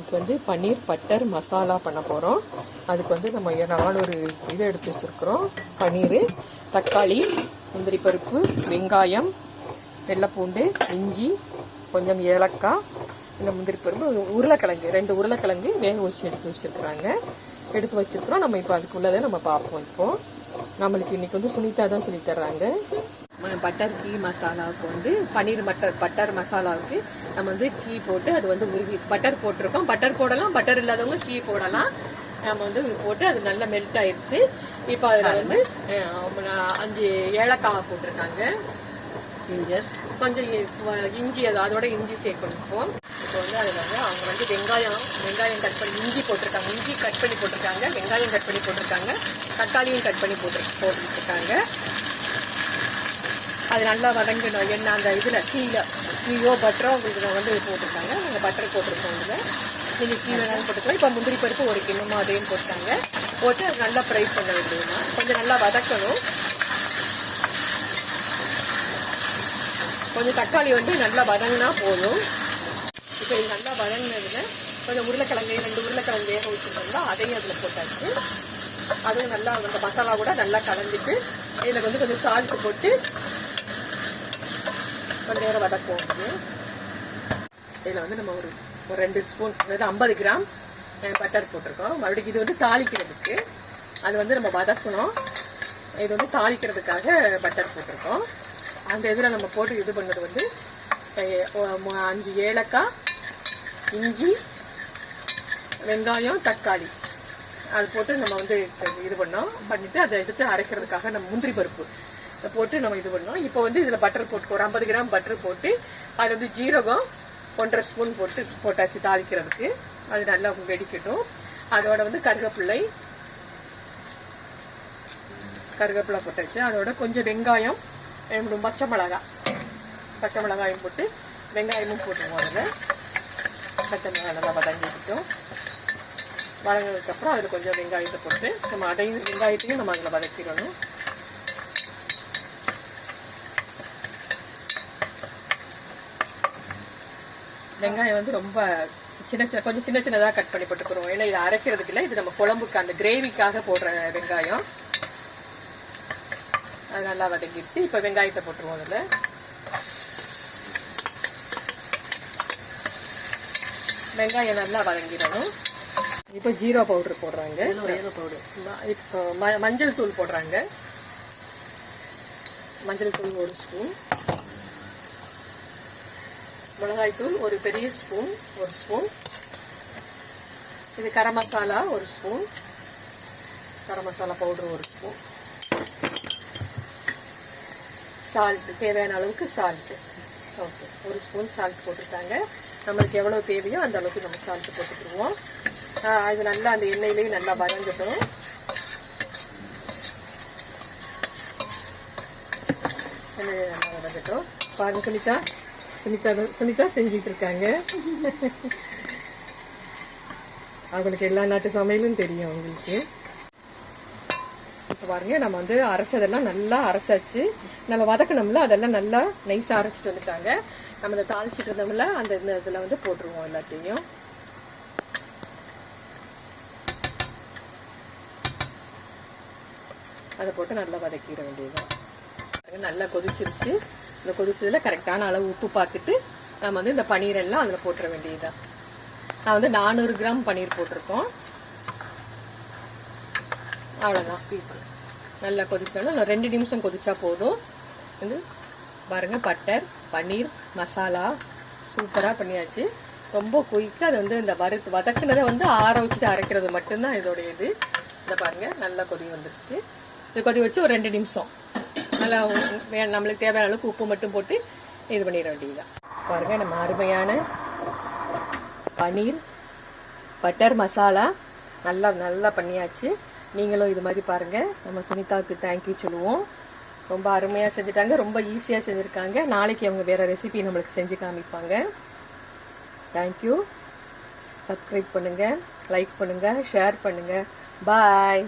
இன்றைக்கி வந்து பன்னீர் பட்டர் மசாலா பண்ண போகிறோம் அதுக்கு வந்து நம்ம நானூறு இதை எடுத்து வச்சுருக்குறோம். பன்னீர் தக்காளி முந்திரி பருப்பு வெங்காயம் வெள்ளைப்பூண்டு இஞ்சி கொஞ்சம் ஏலக்காய் இந்த முந்திரி பருப்பு உருளைக்கிழங்கு ரெண்டு உருளைக்கிழங்கு வேக வச்சு எடுத்து வச்சுருக்குறாங்க. எடுத்து வச்சுருக்குறோம். நம்ம இப்போ அதுக்குள்ளதை நம்ம பார்ப்போம் இப்போ. நம்மளுக்கு இன்னைக்கு வந்து சுனிதா தான் சொல்லித்தர்றாங்க பட்டர் கீ மசாலாவுக்கு வந்து பன்னீர் மட்டர் பட்டர் மசாலாவுக்கு நம்ம வந்து கீ போட்டு அது வந்து உருகி பட்டர் போட்டிருக்கோம். பட்டர் போடலாம் பட்டர் இல்லாதவங்க கீ போடலாம். நம்ம வந்து போட்டு அது நல்லா மெல்ட் ஆயிடுச்சு. இப்போ அதில் வந்து அஞ்சு ஏலக்காய் போட்டிருக்காங்க. ஜிஞ்சர். கொஞ்சம் இஞ்சி அது அதோட இஞ்சி சேர்க்கணும். இப்போ வந்து அதில் வந்து அவங்க வந்து வெங்காயம் வெங்காயம் கட் பண்ணி இஞ்சி போட்டிருக்காங்க. இஞ்சி கட் பண்ணி போட்டிருக்காங்க வெங்காயம் கட் பண்ணி போட்டிருக்காங்க தக்காளியும் கட் பண்ணி போட்டு போட்டுருக்காங்க அது நல்லா வதங்கணும். எண்ணெய் அந்த இதில் கீழே. கீழோ பட்டரோ உங்களுக்கு நான் வந்து போட்டிருக்காங்க. நாங்கள் பட்டர் போட்டிருக்கோம் இதில் நீங்கள் கீழே போட்டுக்கலாம். இப்போ முந்திரி பருப்பு ஒரு கிண்ணமும் அதையும் போட்டாங்க. போட்டு அது நல்லா ஃப்ரை பண்ண வேண்டியதுனா கொஞ்சம் நல்லா வதக்கணும். கொஞ்சம் தக்காளி வந்து நல்லா வதங்கினா போதும். இப்போ இது நல்லா வதங்கினதுல கொஞ்சம் உருளைக்கிழங்கு ரெண்டு உருளைக்கிழங்கு வேக வச்சுருந்தோம்னா அதையும் அதில் போட்டாச்சு. அதுவும் நல்லா அந்த மசாலா கூட நல்லா கலந்துட்டு இதில் வந்து கொஞ்சம் சால்ட்டு போட்டு கொஞ்சம் நேரம் வதக்குவோம் இதில் வந்து நம்ம ஒரு ஒரு ரெண்டு ஸ்பூன் அதாவது ஐம்பது கிராம் பட்டர் போட்டிருக்கோம். மறுபடியும் இது வந்து தாளிக்கிறதுக்கு. அது வந்து நம்ம வதக்கணும். இது வந்து தாளிக்கிறதுக்காக பட்டர் போட்டிருக்கோம். அந்த இதில் நம்ம போட்டு இது பண்ணது வந்து அஞ்சு ஏலக்காய் இஞ்சி வெங்காயம் தக்காளி. அது போட்டு நம்ம வந்து இது பண்ணோம். பண்ணிவிட்டு அதை எடுத்து அரைக்கிறதுக்காக நம்ம முந்திரி பருப்பு. போட்டு நம்ம இது பண்ணோம் இப்போ வந்து இதில் பட்டர் போட்டு ஒரு ஐம்பது கிராம் பட்டர் போட்டு அது வந்து ஜீரகம் ஒன்றரை ஸ்பூன் போட்டு போட்டாச்சு தாளிக்கிறதுக்கு. அது நல்லா வெடிக்கட்டும். அதோட வந்து கருவேப்பிள்ளை கருவேப்பிலை போட்டாச்சு. அதோட கொஞ்சம் வெங்காயம் பச்சை மிளகாய் பச்சை மிளகாயும் போட்டு வெங்காயமும் போட்டுருவோம் அதில். பச்சை மிளகாய் நல்லா வதங்கிக்கிட்டோம் வதங்கினதுக்கப்புறம் அதில் கொஞ்சம் வெங்காயத்தை போட்டு நம்ம அதையும் வெங்காயத்தையும் நம்ம அதில் வதக்கிடணும். வெங்காயம் வந்து ரொம்ப சின்ன சின்ன கொஞ்சம் சின்ன சின்னதாக கட் பண்ணி போட்டுக்கிறோம். ஏன்னா இது அரைக்கிறதுக்கு இல்லை இது நம்ம குழம்புக்கு அந்த கிரேவிக்காக போடுற வெங்காயம். அது நல்லா வதங்கிடுச்சு. இப்போ வெங்காயத்தை போட்டுருவோம் அதில். வெங்காயம் நல்லா வதங்கிடணும். இப்போ ஜீரோ பவுடர் போடுறாங்க. பவுடர். இப்போ மஞ்சள் தூள் போடுறாங்க. மஞ்சள் தூள் ஒரு ஸ்பூன். மிளகாய் தூள் ஒரு பெரிய ஸ்பூன் ஒரு ஸ்பூன். இது கரம் மசாலா ஒரு ஸ்பூன். கரம் மசாலா பவுடர் ஒரு ஸ்பூன். சால்ட் தேவையான அளவுக்கு சால்ட்டு ஓகே ஒரு ஸ்பூன் சால்ட் போட்டிருக்காங்க நம்மளுக்கு எவ்வளோ தேவையோ அந்த அளவுக்கு நம்ம சால்ட்டு போட்டுக்கிடுவோம். இது நல்லா அந்த எண்ணெயிலேயே நல்லா வதங்கட்டும். எண்ணெயிலே நல்லா வதங்கட்டும். பாருங்க சுனிதா. சுனிதா தான்- சுனிதா செஞ்சிட்டு இருக்காங்க அவங்களுக்கு எல்லா நாட்டு சமையலும் தெரியும் அவங்களுக்கு. இப்போ பாருங்க நம்ம வந்து அரைச்சதெல்லாம் நல்லா அரைச்சாச்சு. நம்ம வதக்கணும்ல அதெல்லாம் நல்லா நைஸாக அரைச்சிட்டு வந்துட்டாங்க. நம்ம இதை தாளிச்சிட்டு இருந்தோம்ல அந்த இதில் வந்து போட்டுருவோம் எல்லாத்தையும். அதை போட்டு நல்லா வதக்கிட வேண்டியதுதான். நல்லா கொதிச்சிருச்சு. இந்த கொதிச்சதில் கரெக்டான அளவு உப்பு பார்த்துட்டு நம்ம வந்து இந்த பன்னீரெல்லாம் அதில் போட்டுற வேண்டியதுதான். நான் வந்து நானூறு கிராம் பன்னீர் போட்டிருக்கோம். அவ்வளோதான் ஸ்வீட் நல்லா கொதிச்சாலும் ரெண்டு நிமிஷம் கொதிச்சா போதும். வந்து பாருங்கள் பட்டர் பன்னீர் மசாலா சூப்பராக பண்ணியாச்சு. ரொம்ப குயிக்காக அது வந்து இந்த வறுத்து வதக்குனதை வந்து ஆற வச்சுட்டு அரைக்கிறது மட்டும்தான் இதோடைய இது. இதை பாருங்கள் நல்லா கொதி வந்துருச்சு. இதை கொதி வச்சு ஒரு ரெண்டு நிமிஷம். நல்லா வே நம்மளுக்கு தேவையான அளவுக்கு உப்பு மட்டும் போட்டு இது பண்ணிட வேண்டியதுதான். பாருங்க நம்ம அருமையான பன்னீர் பட்டர் மசாலா நல்லா நல்லா பண்ணியாச்சு. நீங்களும் இது மாதிரி பாருங்கள் நம்ம சுனிதாவுக்கு தேங்க்யூ சொல்லுவோம். ரொம்ப அருமையாக செஞ்சுட்டாங்க. ரொம்ப ஈஸியாக செஞ்சுருக்காங்க. நாளைக்கு அவங்க வேறு ரெசிபி நம்மளுக்கு செஞ்சு காமிப்பாங்க. தேங்க்யூ சப்ஸ்கிரைப் பண்ணுங்கள் லைக் பண்ணுங்கள் ஷேர் பண்ணுங்கள் பாய்